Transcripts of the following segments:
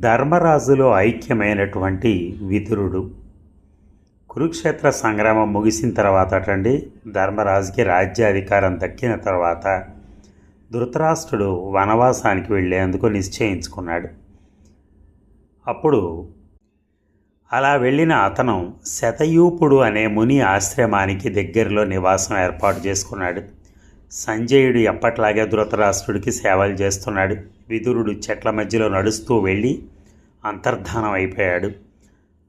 ధర్మరాజులో ఐక్యమైనటువంటి విదురుడు. కురుక్షేత్ర సంగ్రామం ముగిసిన తర్వాత అటండి ధర్మరాజుకి రాజ్యాధికారం దక్కిన తర్వాత ధృతరాష్ట్రుడు వనవాసానికి వెళ్ళేందుకు నిశ్చయించుకున్నాడు. అప్పుడు అలా వెళ్ళిన అతను శతయూపుడు అనే ముని ఆశ్రమానికి దగ్గరలో నివాసం ఏర్పాటు చేసుకున్నాడు. సంజయుడు ఎప్పట్లాగే ధృతరాష్ట్రుడికి సేవలు చేస్తున్నాడు. విదురుడు చెట్ల మధ్యలో నడుస్తూ వెళ్ళి అంతర్ధానం అయిపోయాడు.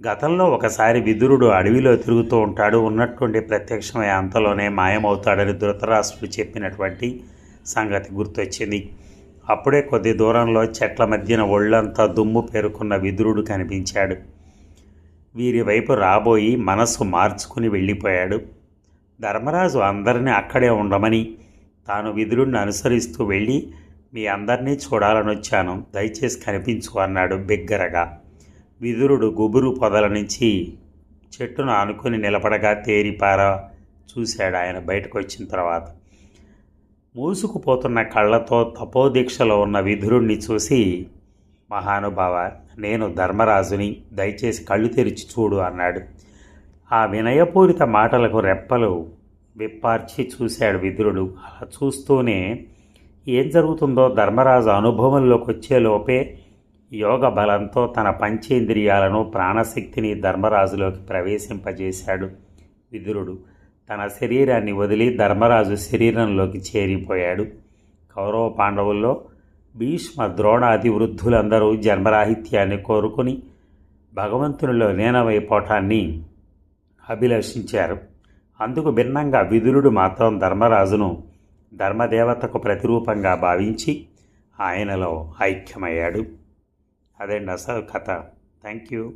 గతంలో ఒకసారి విదురుడు అడవిలో తిరుగుతూ ఉంటాడు. ఉన్నట్టుండి ప్రత్యక్షమై అంతలోనే మాయమవుతాడని ధృతరాష్ట్రుడు చెప్పినటువంటి సంగతి గుర్తొచ్చింది. అప్పుడే కొద్ది దూరంలో చెట్ల మధ్యన ఒళ్ళంతా దుమ్ము పేరుకున్న విదురుడు కనిపించాడు. వీరి వైపు రాబోయి మనస్సు మార్చుకుని వెళ్ళిపోయాడు. ధర్మరాజు అందరినీ అక్కడే ఉండమని తాను విదురుడిని అనుసరిస్తూ వెళ్ళి మీ అందరినీ చూడాలని వచ్చాను దయచేసి కనిపించు అన్నాడు బిగ్గరగా. విదురుడు గుబురు పొదల నుంచి చెట్టును ఆనుకొని నిలబడగా తేరిపార చూశాడు ఆయన బయటకు వచ్చిన తర్వాత. మూసుకుపోతున్న కళ్ళతో తపోదీక్షలో ఉన్న విధురుణ్ణి చూసి మహానుభావ నేను ధర్మరాజుని దయచేసి కళ్ళు తెరిచి చూడు అన్నాడు. ఆ వినయపూరిత మాటలకు రెప్పలు విప్పార్చి చూశాడు విదురుడు. అలా చూస్తూనే ఏం జరుగుతుందో ధర్మరాజు అనుభవంలోకి వచ్చేలోపే యోగ బలంతో తన పంచేంద్రియాలను ప్రాణశక్తిని ధర్మరాజులోకి ప్రవేశింపజేశాడు విదురుడు. తన శరీరాన్ని వదిలి ధర్మరాజు శరీరంలోకి చేరిపోయాడు. కౌరవ పాండవుల్లో భీష్మ ద్రోణాది వృద్ధులందరూ జన్మరాహిత్యాన్ని కోరుకుని భగవంతునిలో లీనమైపోవటాన్ని అభిలషించారు. అందుకు భిన్నంగా విదురుడు మాత్రం ధర్మరాజును ధర్మదేవతకు ప్రతిరూపంగా భావించి ఆయనలో ఐక్యమయ్యాడు. అదండి అసలు కథ. Thank you